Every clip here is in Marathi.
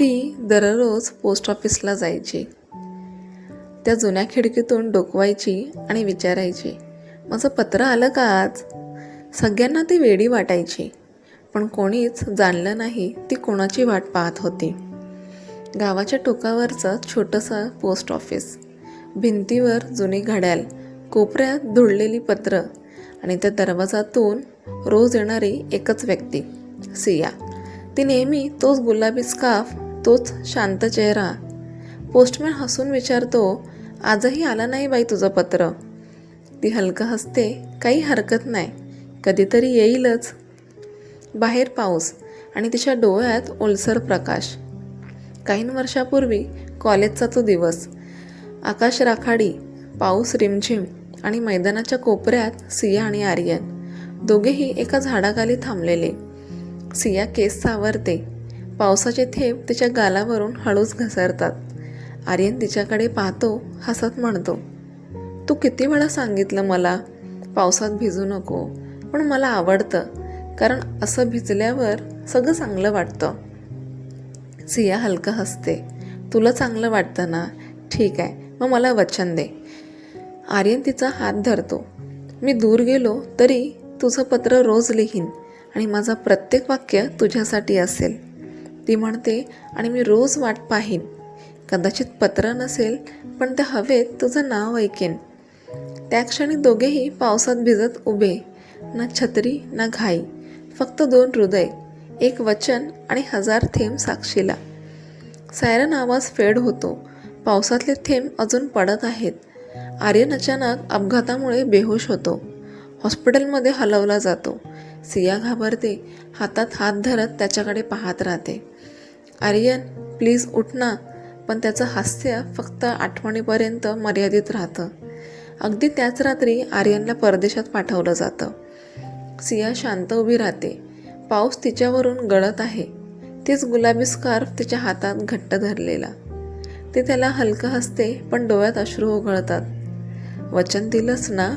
ती दररोज पोस्ट ऑफिसला जायची. त्या जुन्या खिडकीतून डोकवायची आणि विचारायची माझं पत्र आलं का आज? सगळ्यांना ती वेडी वाटायची पण कोणीच जाणलं नाही ती कोणाची वाट पाहत होती. गावाच्या टोकावरचं छोटंसं पोस्ट ऑफिस भिंतीवर जुनी घड्याल कोपऱ्यात धुळलेली पत्र आणि त्या दरवाजातून रोज येणारी एकच व्यक्ती सिया. ती नेहमी तोच गुलाबी स्कार्फ तोच शांत चेहरा. पोस्टमॅन हसून विचारतो आजही आलं नाही बाई तुझं पत्र? ती हलकं हसते काही हरकत नाही. कधीतरी येईलच. बाहेर पाऊस आणि तिच्या डोळ्यात ओलसर प्रकाश. काही वर्षापूर्वी कॉलेजचा तो दिवस. आकाश राखाडी पाऊस रिमझिम आणि मैदानाच्या कोपऱ्यात सिया आणि आर्यन दोघेही एका झाडाखाली थांबलेले. सिया केस सावरते. पावसाचे थेंब तिच्या गालावरून हळूच घसरतात. आर्यन तिच्याकडे पाहतो हसत म्हणतो तू किती वेळा सांगितलं मला पावसात भिजू नको पण मला आवडतं कारण असं भिजल्यावर सगळं चांगलं वाटतं. सिया हलकं हसते तुला चांगलं वाटतं ना? ठीक आहे मग मला वचन दे. आर्यन तिचा हात धरतो मी दूर गेलो तरी तुझं पत्र रोज लिहीन आणि माझा प्रत्येक वाक्य तुझ्यासाठी असेल. ती म्हणते आणि मी रोज वाट पाहीन. कदाचित पत्र नसेल पण त्या हवेत तुझं नाव ऐकेन. त्या क्षणी दोघेही पावसात भिजत उभे. ना छत्री ना घाई. फक्त दोन हृदय एक वचन आणि हजार थेंब साक्षीला. सायरन आवाज फेड होतो. पावसातले थेंब अजून पडत आहेत. आर्यन अचानक अपघातामुळे बेहोश होतो. हॉस्पिटलमध्ये हलवला जातो. सिया घाबरते हातात हात धरत त्याच्याकडे पाहत राहते. आर्यन प्लीज उठ ना. पण त्याचं हास्य फक्त आठवणीपर्यंत मर्यादित राहतं. अगदी त्याच रात्री आर्यनला परदेशात पाठवलं जातं. सिया शांत उभी राहते. पाऊस तिच्यावरून गळत आहे. तीच गुलाबी स्कार्फ तिच्या हातात घट्ट धरलेला. ते त्याला हलकं हसते पण डोळ्यात अश्रू उघळतात वचन दिलंस ना?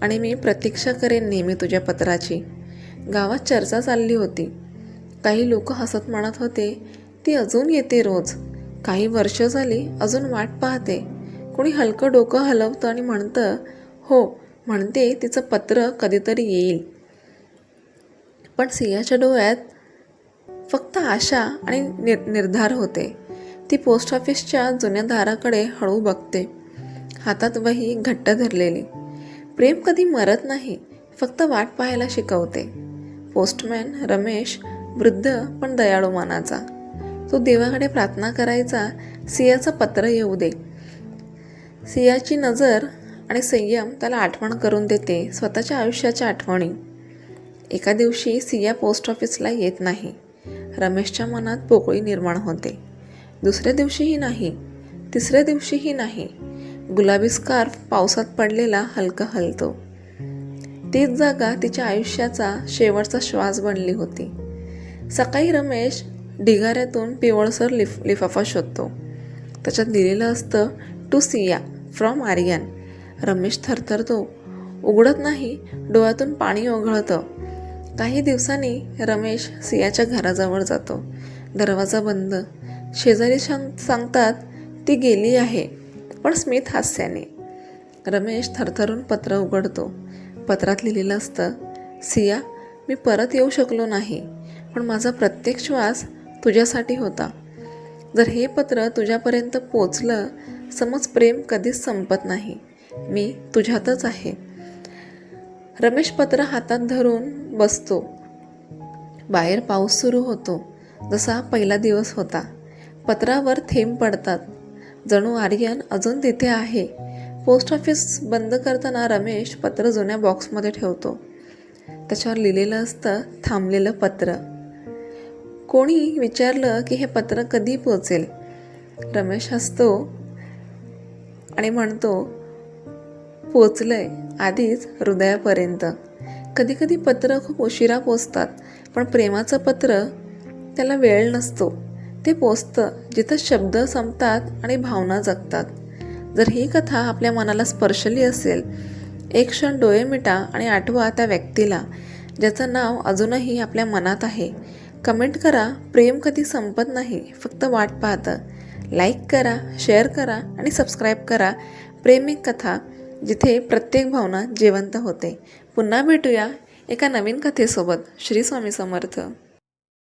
आणि मी प्रतीक्षा करेन नेहमी तुझ्या पत्राची. गावात चर्चा चालली होती. काही लोक हसत म्हणत होते ती अजून येते रोज. काही वर्ष झाली अजून वाट पाहते. कोणी हलकं डोकं हलवतं आणि म्हणतं हो म्हणते तिचं पत्र कधीतरी येईल. पण सियाच्या डोळ्यात फक्त आशा आणि निर निर्धार होते. ती पोस्ट ऑफिसच्या जुन्या दाराकडे हळू बघते. हातात वही घट्ट धरलेली. प्रेम कधी मरत नाही फक्त वाट पाहायला शिकवते. पोस्टमॅन रमेश वृद्ध पण दयाळू मनाचा. तो देवाकडे प्रार्थना करायचा सियाचं पत्र येऊ दे. सियाची नजर आणि संयम त्याला आठवण करून देते स्वतःच्या आयुष्याच्या आठवणी. एका दिवशी सिया पोस्ट ऑफिसला येत नाही. रमेशच्या मनात पोकळी निर्माण होते. दुसऱ्या दिवशीही नाही. तिसऱ्या दिवशीही नाही. गुलाबी स्कार्फ पावसात पडलेला हलका हलतो. तीच जागा तिच्या आयुष्याचा शेवटचा श्वास बनली होती. सकाळी रमेश ढिगाऱ्यातून पिवळसर लिफ लिफाफा शोधतो. त्याच्यात दिलेलं असतं टू सिया फ्रॉम आर्यन. रमेश थरथरतो. उघडत नाही डोळ्यातून पाणी ओघळतं. काही दिवसांनी रमेश सियाच्या घराजवळ जातो. दरवाजा बंद. शेजारी सांग सांगतात ती गेली आहे. पण स्मित हास्याने. रमेश थरथरून पत्र उघडतो. पत्रात लिहिलेलं असतं सिया मी परत येऊ शकलो नाही पण माझा प्रत्येक श्वास तुझ्यासाठी होता. जर हे पत्र तुझ्यापर्यंत पोचलं समज प्रेम कधीच संपत नाही. मी तुझ्यातच आहे. रमेश पत्र हातात धरून बसतो. बाहेर पाऊस सुरू होतो. जसा पहिला दिवस होता. पत्रावर थेंब पडतात. जणू आर्यन अजून तिथे आहे. पोस्ट ऑफिस बंद करताना रमेश पत्र जुन्या बॉक्समध्ये ठेवतो. त्याच्यावर लिहिलेलं असतं थांबलेलं पत्र. कोणी विचारलं की हे पत्र कधी पोचेल रमेश हसतो आणि म्हणतो पोचलंय आधीच हृदयापर्यंत. कधीकधी पत्र खूप उशिरा पोचतात पण प्रेमाचं पत्र त्याला वेळ नसतो. ते पोचतं जिथं शब्द संपतात आणि भावना जगतात. जर ही कथा आपल्या मनाला स्पर्शली असेल एक क्षण डोळे मिटा आणि आठवा त्या व्यक्तीला ज्याचं नाव अजूनही आपल्या मनात आहे. कमेंट करा प्रेम कधी संपत नाही फक्त वाट पाहतं. लाईक करा शेअर करा आणि सबस्क्राईब करा. प्रेम एक कथा जिथे प्रत्येक भावना जिवंत होते. पुन्हा भेटूया एका नवीन कथेसोबत. श्री स्वामी समर्थ.